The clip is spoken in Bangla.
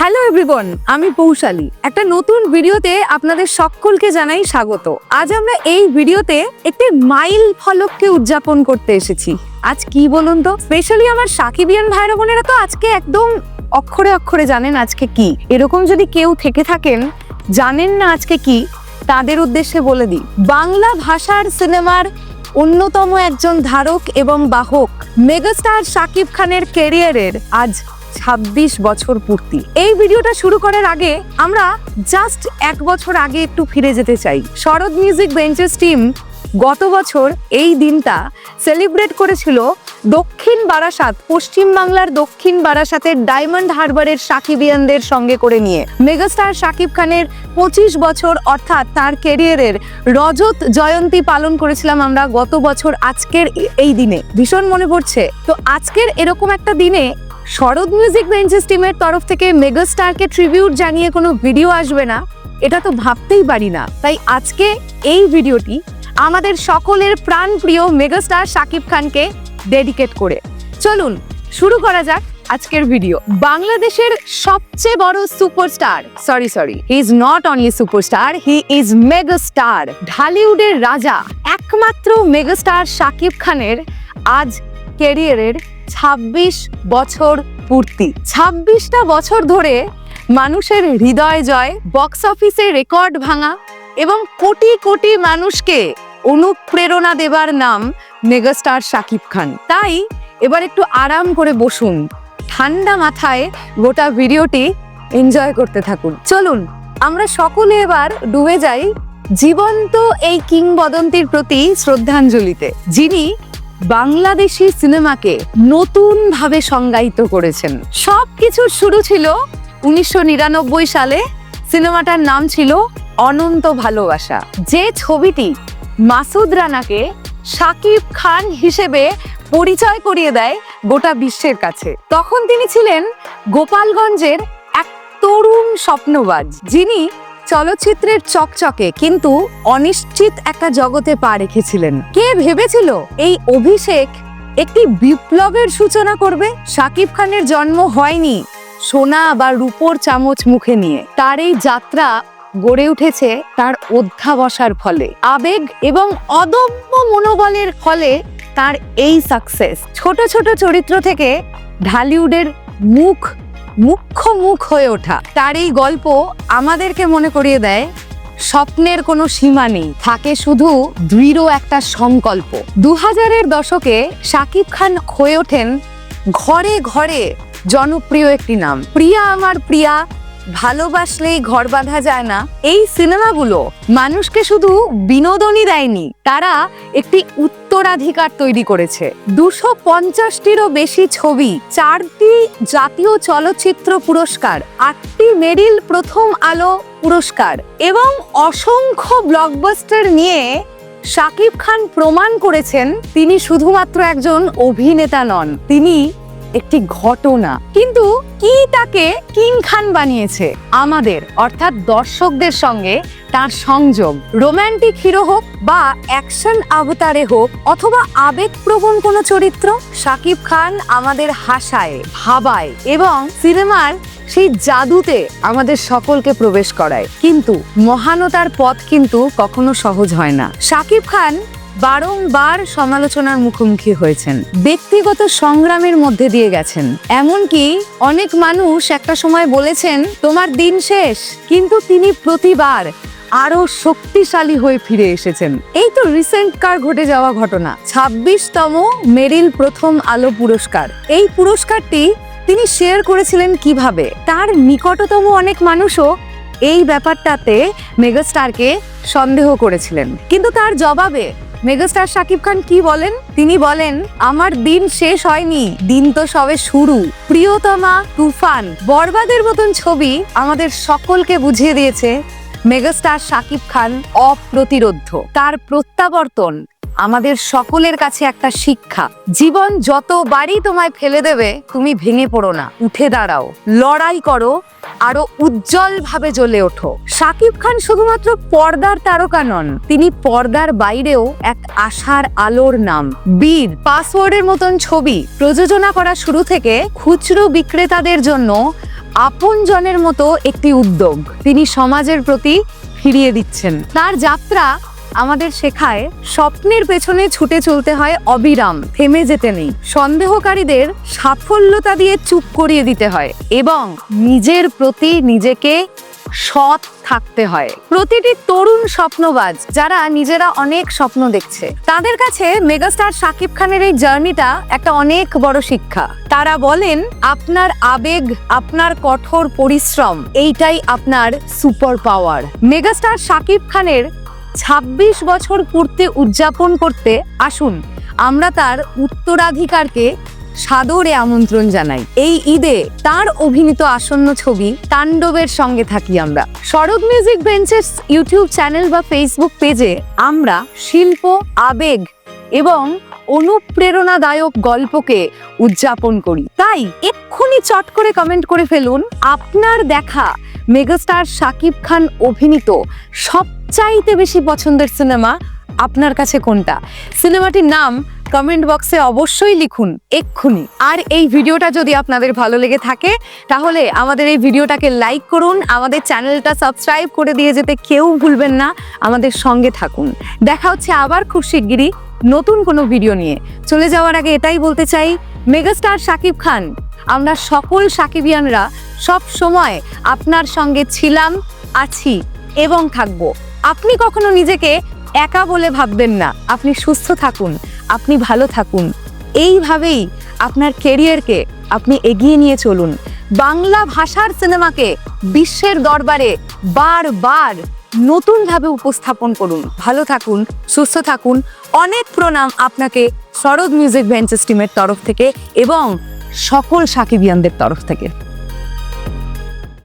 হ্যালো এভরিওয়ান আমি পৌশালী। একটা নতুন ভিডিওতে আপনাদের সকলকে জানাই স্বাগত। আজ আমরা এই ভিডিওতে একটি মাইল ফলককে উদযাপন করতে এসেছি। আজ কি বলুন তো? স্পেশালি আমার সাকিবিয়ান ভাইরা বোনেরা তো আজকে একদম অক্ষরে অক্ষরে জানেন আজকে কি। এরকম যদি কেউ থেকে থাকেন, জানেন না আজকে কি, তাদের উদ্দেশ্যে বলে দিই। বাংলা ভাষার সিনেমার অন্যতম একজন ধারক এবং বাহক, মেগাস্টার শাকিব খানের ক্যারিয়ারের আজ ছাব্বিশ বছর পূর্তি। এই ভিডিওটা শুরু করার আগে আমরা জাস্ট এক বছর আগে একটু ফিরে যেতে চাই। শরৎ মিউজিক বেঞ্চেস টিম গত বছর এই দিনটা সেলিব্রেট করেছিল দক্ষিণ বারাসাত, পশ্চিম বাংলার দক্ষিণ বারাসাতের ডায়মন্ড হারবারের সাকিবিয়ানদের সঙ্গে করে নিয়ে। মেগাস্টার শাকিব খানের পঁচিশ বছর, অর্থাৎ তার কেরিয়ারের রজত জয়ন্তী পালন করেছিলাম আমরা গত বছর আজকের এই দিনে। ভীষণ মনে পড়ছে। তো আজকের এরকম একটা দিনে শরৎ মিউজিক বেঞ্চেস টিমের তরফ থেকে মেগাস্টারকে ট্রিবিউট জানিয়ে কোনো ভিডিও আসবে না, এটা তো ভাবতেই পারি না। তাই আজকে এই ভিডিওটি আমাদের সকলের প্রাণপ্রিয় মেগাস্টার শাকিব খানকে ডেডিকেট করে। চলুন, শুরু করা যাক আজকের ভিডিও। বাংলাদেশের সবচেয়ে বড় superstar, sorry sorry he is not only superstar he is megastar ঢালিউডের রাজা, একমাত্র মেগাস্টার শাকিব খানের আজ ক্যারিয়ারের ২৬ বছর পূর্তি। ২৬টা বছর ধরে মানুষের হৃদয় জয় বক্স অফিসে রেকর্ড ভাঙা এবং কোটি কোটি মানুষকে অনুপ্রেরণা দেবার নাম মেগাস্টার শাকিব খান। তাই এবার একটু আরাম করে বসুন, ঠান্ডা মাথায় গোটা ভিডিওটি এনজয় করতে থাকুন। চলুন, আমরা সকলে এবার ডুবে যাই জীবন্ত এই কিংবদন্তির প্রতি শ্রদ্ধাঞ্জলিতে, যিনি বাংলাদেশি সিনেমাকে নতুন ভাবে সংজ্ঞায়িত করেছেন। সব কিছুর শুরু ছিল উনিশশো নিরানব্বই সালে। সিনেমাটার নাম ছিল অনন্ত ভালোবাসা। যে ছবিটি মাসুদ রানাকে শাকিব খান হিসেবে পরিচয় করিয়ে দেয় গোটা বিশ্বের কাছে। তখন তিনি ছিলেন গোপালগঞ্জের এক তরুণ স্বপ্নবাজ, যিনি চলচ্চিত্রের চকচকে কিন্তু অনিশ্চিত একটা জগতে পা রেখেছিলেন। কে ভেবেছিল এই অভিষেক একটি বিপ্লবের সূচনা করবে? শাকিব খানের জন্ম হয়নি সোনা বা রূপোর চামচ মুখে নিয়ে। তার এই যাত্রা গড়ে উঠেছে তার অধ্যাবসার ফলে। আবেগ এবং অদম্য মনোবলের ফলে তার এই সাকসেস ছোট ছোট চরিত্র থেকে ঢালিউডের মুখ মুখ্য মুখ হয়ে ওঠা। তার এই গল্প আমাদেরকে মনে করিয়ে দেয়, স্বপ্নের কোনো সীমা নেই। থাকে শুধু দৃঢ় একটা সংকল্প। দু হাজারের দশকে শাকিব খান হয়ে ওঠেন ঘরে ঘরে জনপ্রিয় একটি নাম। প্রিয়া আমার প্রিয়া ভালোবাসলেই ঘর বাঁধা যায় না। এই সিনেমাগুলো মানুষকে শুধু বিনোদনই দেয়নি, তারা একটি উত্তরাধিকার তৈরি করেছে। দুশো পঞ্চাশটিরও বেশি ছবি, চারটি জাতীয় চলচ্চিত্র পুরস্কার, আটটি মেরিল প্রথম আলো পুরস্কার এবং অসংখ্য ব্লকবাস্টার নিয়ে শাকিব খান প্রমাণ করেছেন, তিনি শুধুমাত্র একজন অভিনেতা নন, তিনি একটি ঘটনা। কিন্তু কি তাকে কিং খান বানিয়েছে? আমাদের, অর্থাৎ দর্শকদের সঙ্গে তার সংযোগ। রোম্যান্টিক হিরো হোক বা অ্যাকশন আবতারে হোক, অথবা আবেগপ্রবণ কোনো চরিত্র, শাকিব খান আমাদের হাসায়, ভাবায় এবং সিনেমার সেই জাদুতে আমাদের সকলকে প্রবেশ করায়। কিন্তু মহানতার পথ কিন্তু কখনো সহজ হয় না। শাকিব খান বারংবার সমালোচনার মুখোমুখি হয়েছেন। ব্যক্তিগত সংগ্রামের মধ্যে দিয়ে গেছেন। এমনকি অনেক মানুষ একটা সময় বলেছেন, তোমার দিন শেষ। কিন্তু তিনি প্রতিবার আরও শক্তিশালী হয়ে ফিরে এসেছেন। এই তো রিসেন্ট কার ঘটে যাওয়া ঘটনা। ছাব্বিশতম মেরিল প্রথম আলো পুরস্কার। এই পুরস্কারটি তিনি শেয়ার করেছিলেন কীভাবে? তার নিকটতম অনেক মানুষও এই ব্যাপারটাতে মেগাস্টারকে সন্দেহ করেছিলেন। কিন্তু তার জবাবে মেগাস্টার শাকিব খান কি বলেন? তিনি বলেন, আমার দিন শেষ হয়নি, দিন তো সবে শুরু। প্রিয়তমা তুফান, বরবাদের মতন ছবি আমাদের সকলকে বুঝিয়ে দিয়েছে মেগাস্টার শাকিব খান অপ্রতিরোধ্য। তার প্রত্যাবর্তন আমাদের সকলের কাছে একটা শিক্ষা। জীবন যতবারই তোমায় ফেলে দেবে, তুমি ভেঙে পড়ো না। উঠে দাঁড়াও। লড়াই করো, আরও উজ্জ্বল ভাবে জ্বলে ওঠো। শাকিব খান শুধুমাত্র পর্দার তারকা নন, তিনি পর্দার বাইরেও এক আশার আলোর নাম। বীর, পাসওয়ার্ডের মতন ছবি। প্রযোজনা করা শুরু থেকে খুচরো বিক্রেতাদের জন্য আপনজনের মতো একটি উদ্যোগ। তিনি সমাজের প্রতি ফিরিয়ে দিচ্ছেন। তার যাত্রা আমাদের শেখায়, স্বপ্নের পেছনে ছুটে চলতে হয় অবিরাম, থেমে যেতে নেই। সন্দেহকারীদের সাফল্যতা দিয়ে চুপ করিয়ে দিতে হয় এবং নিজের প্রতি নিজেকে সৎ থাকতে হয়। প্রতিটি তরুণ স্বপ্নবাজ, যারা নিজেরা অনেক স্বপ্ন দেখছে, তাদের কাছে মেগাস্টার শাকিব খানের এই জার্নিটা একটা অনেক বড় শিক্ষা। তারা বলেন, আপনার আবেগ, আপনার কঠোর পরিশ্রম, এইটাই আপনার সুপার পাওয়ার। মেগাস্টার শাকিব খানের ২৬ বছর পূর্তি উদযাপন করতে আসুন। আমরা তার উত্তরাধিকারকে সাদরে আমন্ত্রণ জানাই। এই ঈদে তার অভিনীত আসন্ন ছবি তাণ্ডবের সঙ্গে থাকি আমরা। সড়ক মিউজিক বেঞ্চেস ইউটিউব চ্যানেল বা ফেসবুক পেজে আমরা শিল্প, আবেগ এবং অনুপ্রেরণাদায়ক গল্পকে উদযাপন করি। তাই এক্ষুনি চট করে কমেন্ট করে ফেলুন, আপনার দেখা মেগাস্টার শাকিব খান অভিনীত সবচাইতে বেশি পছন্দের সিনেমা আপনার কাছে কোনটা? সিনেমাটির নাম কমেন্ট বক্সে অবশ্যই লিখুন, এক্ষুনি। আর এই ভিডিওটা যদি আপনাদের ভালো লেগে থাকে, তাহলে আমাদের এই ভিডিওটাকে লাইক করুন, আমাদের চ্যানেলটা সাবস্ক্রাইব করে দিয়ে যেতে কেউ ভুলবেন না, আমাদের সঙ্গে থাকুন। দেখা হচ্ছে আবার খুব শিগগিরই নতুন কোনো ভিডিও নিয়ে। চলে যাওয়ার আগে এটাই বলতে চাই, মেগাস্টার শাকিব খান, আমরা সকল সাকিবিয়ানরা সব সময় আপনার সঙ্গে ছিলাম, আছি এবং থাকব। আপনি কখনো নিজেকে একা বলে ভাববেন না। আপনি সুস্থ থাকুন, আপনি ভালো থাকুন। এইভাবেই আপনার কেরিয়ারকে আপনি এগিয়ে নিয়ে চলুন। বাংলা ভাষার সিনেমাকে বিশ্বের দরবারে বারবার নতুনভাবে উপস্থাপন করুন। ভালো থাকুন, সুস্থ থাকুন। অনেক প্রণাম আপনাকে শরৎ মিউজিক ভেঞ্চার্স টিমের তরফ থেকে এবং সকল সাকিবিয়ানদের তরফ থেকে।